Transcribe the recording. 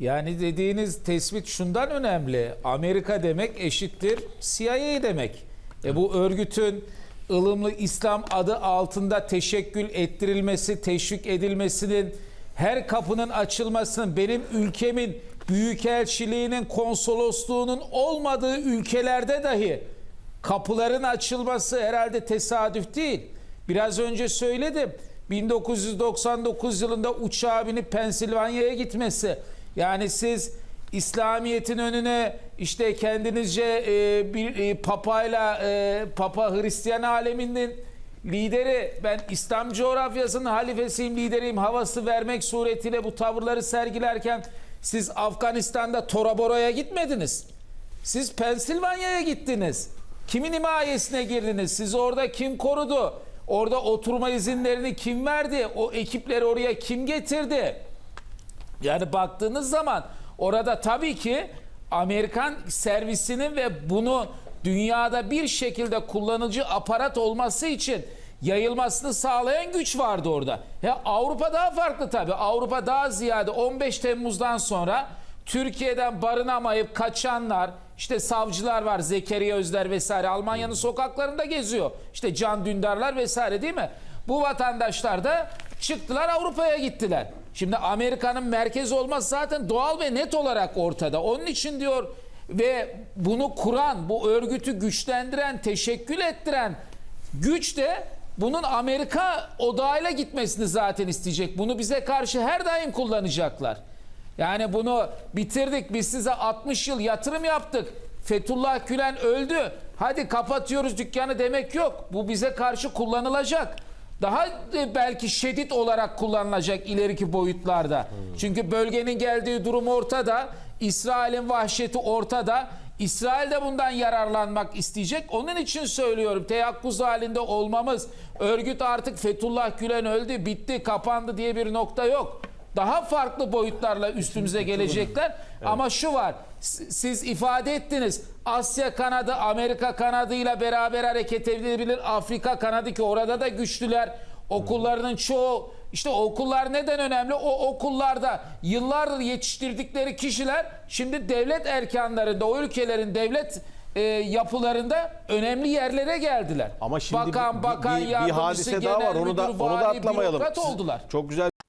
Yani dediğiniz tespit şundan önemli. Amerika demek eşittir CIA demek. E bu örgütün ılımlı İslam adı altında teşekkül ettirilmesi, teşvik edilmesinin, her kapının açılmasının, benim ülkemin büyükelçiliğinin, konsolosluğunun olmadığı ülkelerde dahi kapıların açılması herhalde tesadüf değil. Biraz önce söyledim. 1999 yılında uçağa binip Pensilvanya'ya gitmesi. Yani siz İslamiyet'in önüne işte kendinizce e, bir e, papayla e, papa Hristiyan aleminin lideri ben İslam coğrafyasının halifesiyim lideriyim havası vermek suretiyle bu tavırları sergilerken siz Afganistan'da Tora Bora'ya gitmediniz. Siz Pensilvanya'ya gittiniz. Kimin himayesine girdiniz? Sizi orada kim korudu? Orada oturma izinlerini kim verdi? O ekipleri oraya kim getirdi? Yani baktığınız zaman orada tabii ki Amerikan servisinin ve bunu dünyada bir şekilde kullanıcı aparat olması için yayılmasını sağlayan güç vardı orada. Ya Avrupa daha farklı tabii. Avrupa daha ziyade 15 Temmuz'dan sonra Türkiye'den barınamayıp kaçanlar, işte savcılar var, Zekeriya Özler vesaire Almanya'nın sokaklarında geziyor. İşte Can Dündarlar vesaire değil mi? Bu vatandaşlar da çıktılar Avrupa'ya gittiler. Şimdi Amerika'nın merkez olması zaten doğal ve net olarak ortada. Onun için diyor ve bunu kuran, bu örgütü güçlendiren, teşekkül ettiren güç de bunun Amerika odağıyla gitmesini zaten isteyecek. Bunu bize karşı her daim kullanacaklar. Yani bunu bitirdik biz size 60 yıl yatırım yaptık. Fethullah Gülen öldü. Hadi kapatıyoruz dükkanı demek yok. Bu bize karşı kullanılacak. Daha belki şiddet olarak kullanılacak ileriki boyutlarda. Çünkü bölgenin geldiği durum ortada. İsrail'in vahşeti ortada. İsrail de bundan yararlanmak isteyecek. Onun için söylüyorum teyakkuz halinde olmamız. Örgüt artık Fethullah Gülen öldü, bitti, kapandı diye bir nokta yok. Daha farklı boyutlarla üstümüze gelecekler. Ama şu var. Siz ifade ettiniz. Asya kanadı Amerika kanadıyla beraber hareket edebilir. Afrika kanadı ki orada da güçlüler. Okullarının çoğu işte okullar neden önemli? O okullarda yıllardır yetiştirdikleri kişiler şimdi devlet erkanlarında o ülkelerin devlet e, yapılarında önemli yerlere geldiler. Ama şimdi bakan, bir- bakan bir, bir yardımcısı, hadise daha var. Onu da onu da atlamayalım. Siz oldular. Çok güzel